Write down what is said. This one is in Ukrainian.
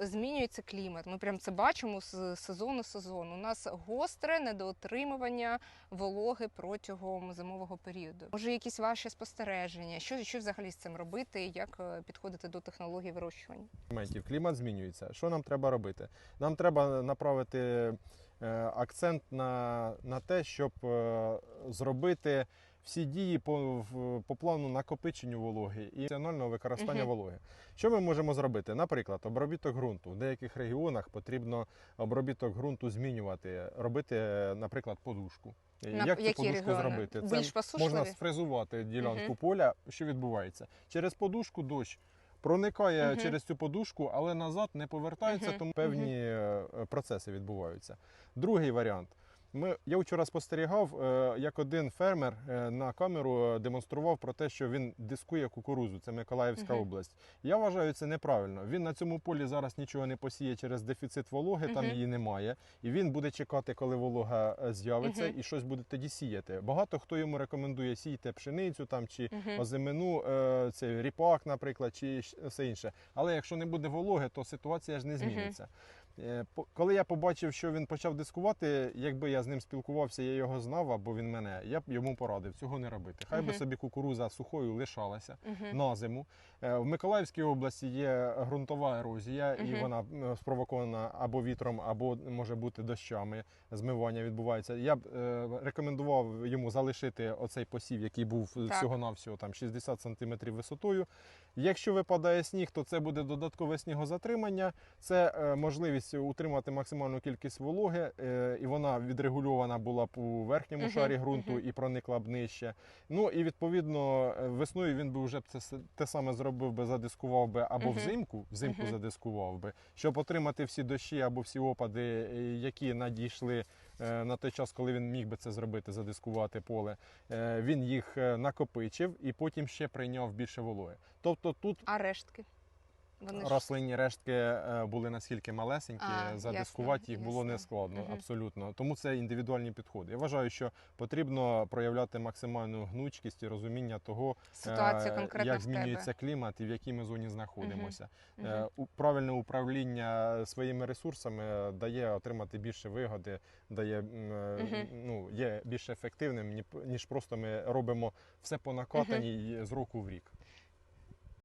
Змінюється клімат. Ми прям це бачимо з сезону в сезон. У нас гостре недоотримування вологи протягом зимового періоду. Може, якісь ваші спостереження? Що, що взагалі з цим робити? Як е, підходити до технології вирощування? Клімат змінюється. Що нам треба робити? Нам треба направити е, акцент на, на те, щоб е, зробити всі дії по, по плану накопиченню вологи і раціонального використання Мгм. вологи. Що ми можемо зробити? Наприклад, обробіток ґрунту. В деяких регіонах потрібно обробіток ґрунту змінювати, робити, наприклад, подушку. На Як цю подушку регіони? зробити? Більш можна сфрезувати ділянку Мгм. поля. Що відбувається? Через подушку дощ проникає Мгм. через цю подушку, але назад не повертається, Мгм. тому певні е, процеси відбуваються. Другий варіант. Ми, я вчора спостерігав, е, як один фермер е, на камеру е, демонстрував про те, що він дискує кукурузу. Це Миколаївська Мгм. область. Я вважаю це неправильно. Він на цьому полі зараз нічого не посіє через дефіцит вологи, там її немає. І він буде чекати, коли волога з'явиться, Мгм. і щось буде тоді сіяти. Багато хто йому рекомендує сіяти пшеницю там чи Мгм. озимину, е, це ріпак, наприклад, чи все інше. Але якщо не буде вологи, то ситуація ж не зміниться. Е, по- Коли я побачив, що він почав дискувати, якби я з ним спілкувався, я його знав або він мене, я б йому порадив цього не робити. Хай би собі кукуруза сухою лишалася Мгм. на зиму. Е, В Миколаївській області є ґрунтова ерозія, і вона спровокована або вітром, або може бути дощами. Змивання відбувається. Я б е, рекомендував йому залишити оцей посів, який був всього навсього там 60 см висотою. Якщо випадає сніг, то це буде додаткове снігозатримання. Це е, можливість утримати максимальну кількість вологи, е, і вона відрегульована була б у верхньому Мгм, шарі ґрунту мгм. і проникла б нижче. Ну і відповідно е, весною він би вже це те саме зробив би, задискував би або Мгм. взимку, взимку Мгм. задискував би, щоб отримати всі дощі або всі опади, е, які надійшли на той час, коли він міг би це зробити, задискувати поле. Е, Він їх е, накопичив і потім ще прийняв більше вологи. Тобто тут А рештки? Вони ж- рослинні рештки е, були наскільки малесенькі, А, задискувати ясно, їх було ясно. не складно, Мгм. абсолютно. Тому це індивідуальні підходи. Я вважаю, що потрібно проявляти максимальну гнучкість і розуміння того, Ситуація е, як змінюється тебе. клімат і в якій ми зоні знаходимося. Мгм. Е, у- Правильне управління своїми ресурсами дає отримати більше вигоди, дає е, ну, є більш ефективним, ні- ніж просто ми робимо все по накатаній з року в рік.